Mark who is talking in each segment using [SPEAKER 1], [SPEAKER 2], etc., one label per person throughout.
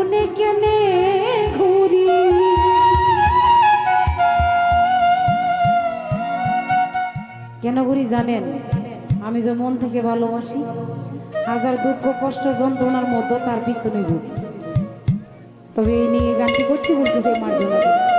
[SPEAKER 1] পিছনে কেনে ঘুরি। কেন ঘুরি জানেন? আমি যে মন থেকে ভালোবাসি, হাজার দুঃখ, কষ্ট, যন্ত্রণার মধ্যে তার পিছনে ঘুরি তবে এই নিয়ে গানটি করছি বলতে মার্জনা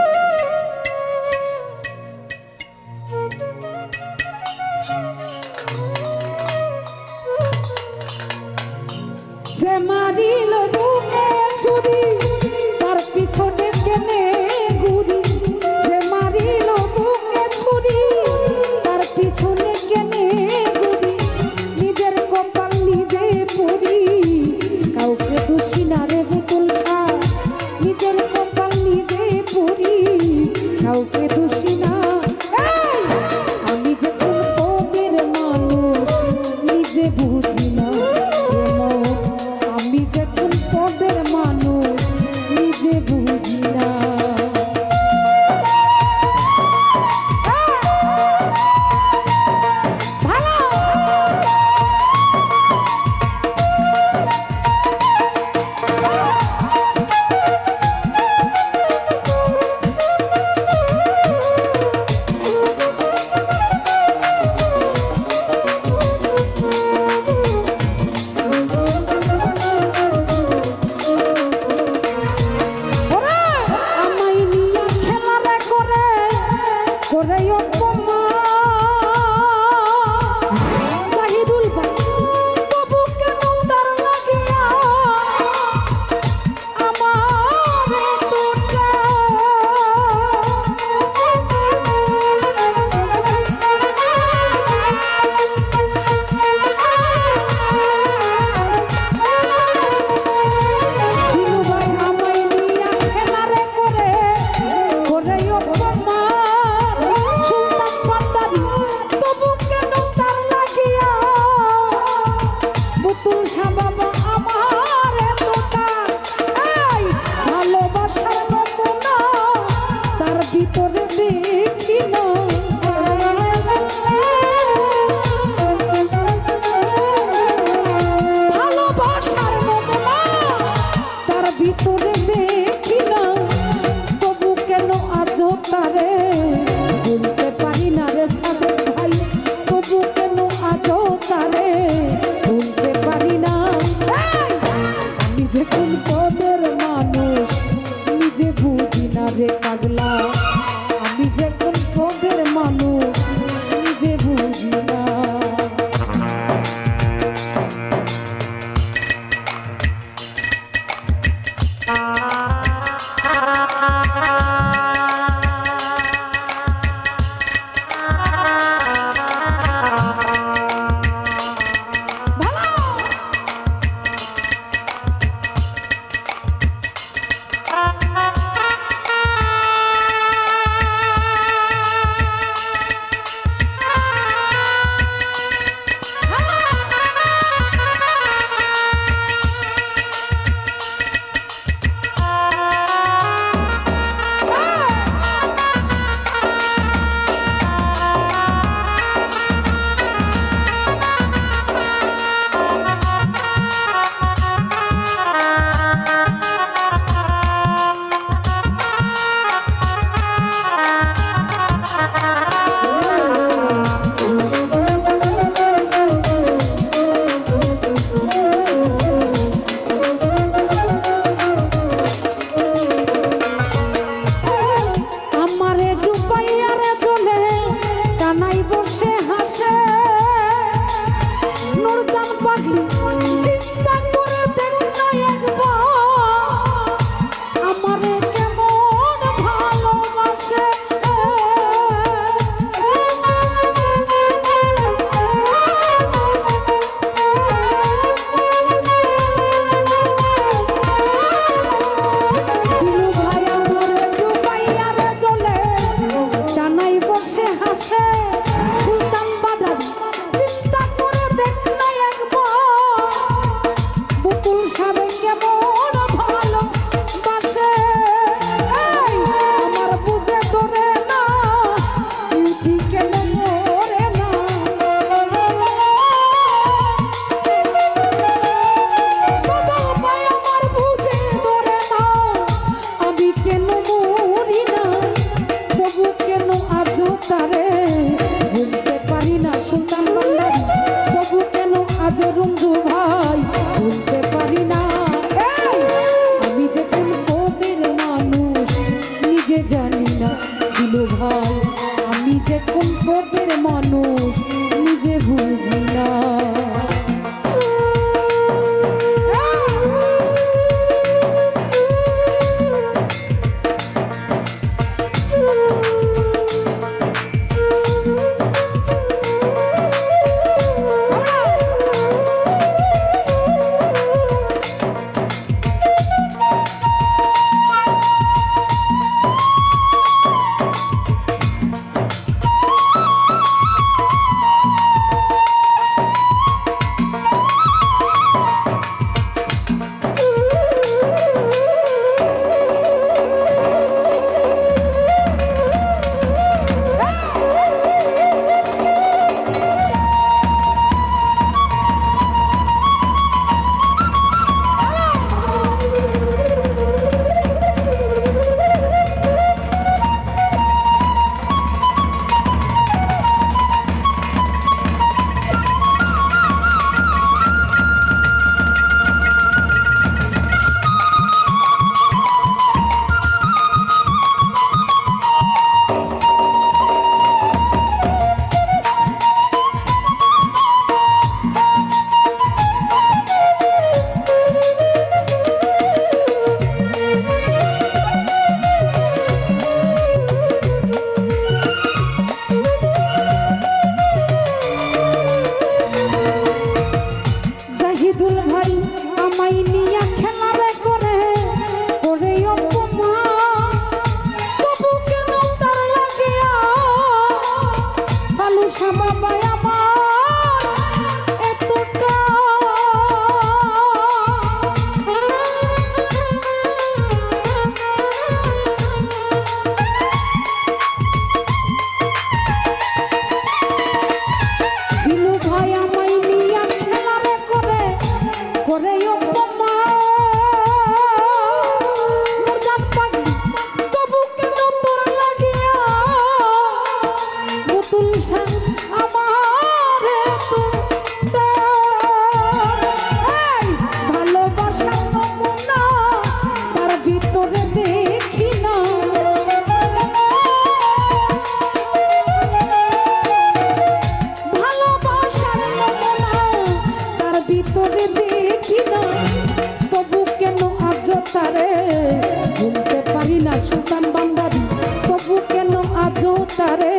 [SPEAKER 1] সুলতান বান্দারি তবু কেন আজও তারে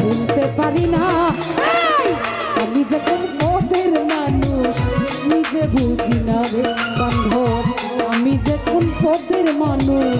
[SPEAKER 1] ভুলতে পারি না? আমি যে কোন পথের মানুষ, নিজে বুঝি না রে বান্ধব, আমি যে কোন পথের মানুষ